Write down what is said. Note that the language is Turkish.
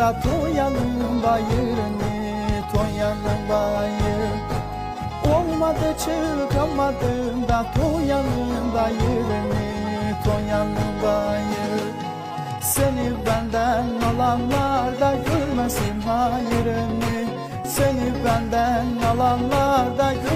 da toyalım bayırını Toyalım bayır Olmadı çıkamadım da toyalım bayırını Toyalım bayır Seni benden alanlar da görmesin hayırını Seni benden alanlar da görmesin